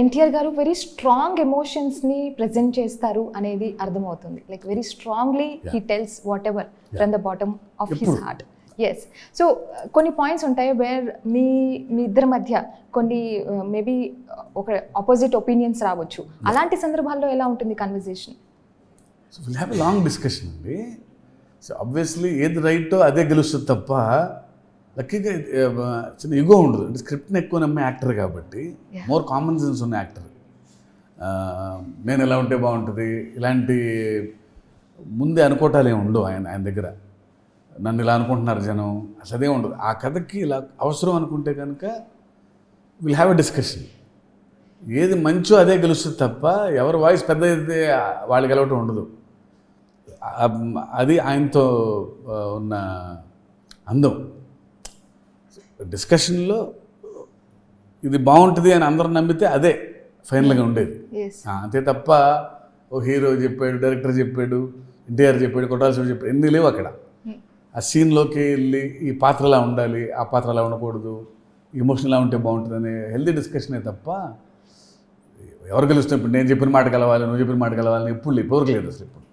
NTR garu very strong ఎమోషన్స్ని present చేస్తారు అనేది అర్థమవుతుంది. Like very strongly he tells whatever from the bottom of his. Heart yes so కొన్ని points ఉంటాయి వేర్ మీ మీ ఇద్దరి మధ్య కొన్ని మేబీ ఒక ఆపోజిట్ ఒపీనియన్స్ రావచ్చు. అలాంటి సందర్భాల్లో ఎలా ఉంటుంది conversation so will have long discussion అండి. సో ఆబ్వియస్లీ ఏది రైటో అదే గెలుస్తుంది తప్ప లక్కీగా చిన్న ఇగో ఉండదు. అంటే స్క్రిప్ట్ని ఎక్కువ నమ్మే యాక్టర్ కాబట్టి. మోర్ కామన్ సెన్స్ ఉన్న యాక్టర్. నేను ఎలా ఉంటే బాగుంటుంది? ఇలాంటి ముందే అనుకోవటాలు ఏమి ఉండవు ఆయన ఆయన దగ్గర. నన్ను ఇలా అనుకుంటున్నారు జనం. అసలు అదే ఉండదు. ఆ కథకి ఇలా అవసరం అనుకుంటే కనుక విల్ హ్యావ్ ఎ డిస్కషన్ ఏది మంచో అదే గెలుస్తుంది తప్ప ఎవరి వాయిస్ పెద్ద అయితే వాళ్ళు గెలవటం ఉండదు. అది ఆయనతో ఉన్న అందం. డిస్కషన్లో ఇది బాగుంటుంది అని అందరూ నమ్మితే అదే ఫైనల్గా ఉండేది. ఎస్ ఆ, అంతే తప్ప ఓ హీరో చెప్పాడు డైరెక్టర్ చెప్పాడు ఎన్టీఆర్ చెప్పాడు కొట్టాల్సి చెప్పాడు ఎన్ని లేవు అక్కడ. ఆ సీన్లోకి వెళ్ళి ఈ పాత్ర ఎలా ఉండాలి ఆ పాత్ర ఎలా ఉండకూడదు ఇమోషన్ ఎలా ఉంటే బాగుంటుంది అనే హెల్దీ డిస్కషనే తప్ప ఎవరు గెలుస్తాం ఇప్పుడు నేను చెప్పిన మాట కలవాలి నువ్వు చెప్పిన మాట కలవాలి ఎప్పుడు లేదు ఎవరికి లేదు అసలు ఇప్పుడు